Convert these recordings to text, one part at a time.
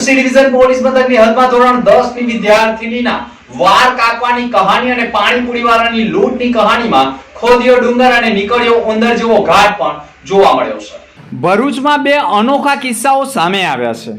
C police મથકની હદમાં ધોરણ 10 ની વિદ્યાર્થીનીના વાર કાપવાની કહાની અને પાણીપુરી વાળાની લૂંટની કહાનીમાં ખોદિયો ડુંગર અને નીકળ્યો ઉંદર જેવો ઘાટ પણ જોવા મળ્યો છે. ભરૂચમાં બે અનોખા કિસ્સાઓ સામે આવ્યા છે.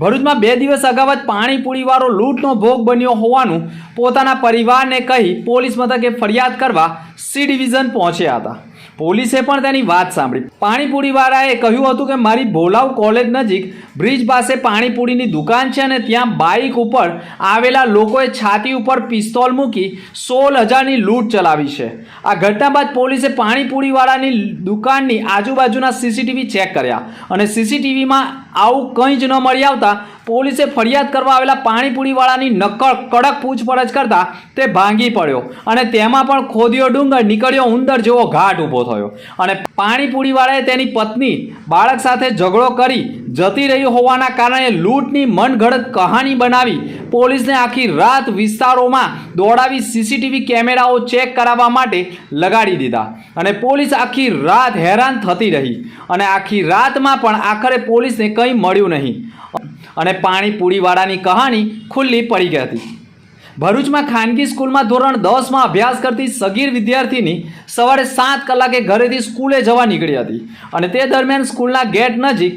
ભરૂચમાં બે દિવસ અગાઉ જ પાણીપુરીવાળો લૂંટનો ભોગ બન્યો હોવાનું પોતાના પરિવારને કહી પોલીસ મથકે ફરિયાદ કરવા સી ડિવિઝન પહોંચ્યા હતા. પોલીસે પણ તેની વાત સાંભળી. પાણીપુરીવાળાએ કહ્યું હતું કે મારી ભોલાવ કોલેજ નજીક બ્રિજ પાસે પાણીપુરીની દુકાન છે અને ત્યાં બાઇક ઉપર આવેલા લોકોએ છાતી ઉપર પિસ્તોલ મૂકી સોળ હજારની લૂંટ ચલાવી છે. આ ઘટના બાદ પોલીસે પાણીપુરીવાળાની દુકાનની આજુબાજુના સીસીટીવી ચેક કર્યા અને સીસીટીવીમાં આવું કંઈ જ ન મળી આવતા પોલીસે ફરિયાદ કરવા આવેલા પાણીપુરીવાળાની નક્કર કડક પૂછપરછ કરતા તે ભાંગી પડ્યો અને તેમાં પણ ખોદ્યો ડુંગર નીકળ્યો ઉંદર જેવો ઘાટ ઊભો થયો. અને પાણીપુરીવાળાએ તેની પત્ની બાળક સાથે ઝઘડો કરી જતી રહી હોવાના કારણે લૂંટની મનગઢત કહાની બનાવી પોલીસને આખી રાત વિસ્તારોમાં દોડાવી સીસીટીવી કેમેરાઓ ચેક કરાવવા માટે લગાડી દીધા. અને પોલીસ આખી રાત હેરાન થતી રહી. અને આખી રાતમાં પણ આખરે પોલીસને કંઈ મળ્યું નહીં. અને પાણીપુરીવાળાની કહાની ખુલ્લી પડી ગઈ હતી. ભરૂચમાં ખાનગી સ્કૂલમાં ધોરણ દસમાં અભ્યાસ કરતી સગીર વિદ્યાર્થીની સવારે સાત કલાકે ઘરેથી સ્કૂલે જવા નીકળી હતી. અને તે દરમિયાન સ્કૂલના ગેટ નજીક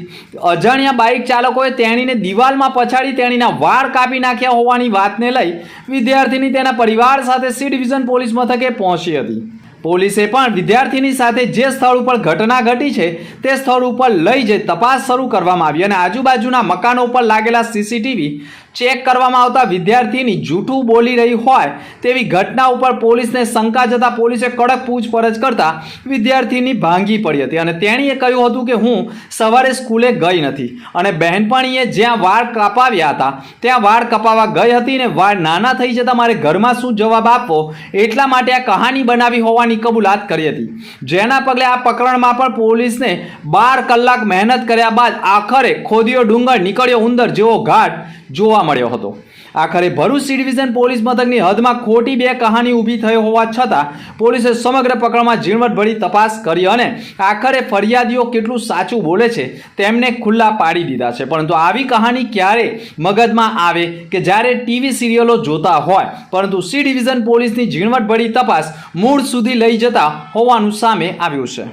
અજાણ્યા બાઇક ચાલકોએ તેણીને દિવાલમાં પછાડી તેણીના વાળ કાપી નાખ્યા હોવાની વાતને લઈ વિદ્યાર્થીની તેના પરિવાર સાથે સી ડિવિઝન પોલીસ મથકે પહોંચી હતી. પોલીસે પણ વિદ્યાર્થીની સાથે જે સ્થળ ઉપર ઘટના ઘટી છે તે સ્થળ ઉપર લઈ જઈ તપાસ શરૂ કરવામાં આવી અને આજુબાજુના મકાનો ઉપર લાગેલા સીસીટીવી ચેક કરવામાં આવતા વિદ્યાર્થીની જૂઠું બોલી રહી હોય તેવી ઘટના ઉપર પોલીસને શંકા જતા પોલીસે કડક પૂછપરછ કરતા વિદ્યાર્થીની ભાંગી પડી હતી. અને તેણીએ કહ્યું હતું કે હું સવારે સ્કૂલે ગઈ નથી અને બહેનપણીએ જ્યાં વાળ કપાવ્યા હતા, ત્યાં વાળ કપાવા ગઈ હતી ને વાળ નાના થઈ જતા મારે ઘરમાં શું જવાબ આપવો એટલા માટે આ કહાની બનાવી હોવાની કબૂલાત કરી હતી. જેના પગલે આ પ્રકરણમાં પણ પોલીસને બાર કલાક મહેનત કર્યા બાદ આખરે ખોદ્યો ડુંગર નીકળ્યો ઉંદર જેવો ઘાટ જોવા મળ્યો હતો. આખરે ભરૂચ સી ડિવિઝન પોલીસ મથકની હદમાં ખોટી બે કહાની ઊભી થઈ હોવા છતાં પોલીસે સમગ્ર પકડમાં ઝીણવટ ભરી તપાસ કરી અને આખરે ફરિયાદીઓ કેટલું સાચું બોલે છે તેમને ખુલ્લા પાડી દીધા છે. પરંતુ આવી કહાની ક્યારે મગજમાં આવે કે જ્યારે ટીવી સિરિયલો જોતા હોય, પરંતુ સી ડિવિઝન પોલીસની ઝીણવટભરી તપાસ મૂળ સુધી લઈ જતા હોવાનું સામે આવ્યું છે.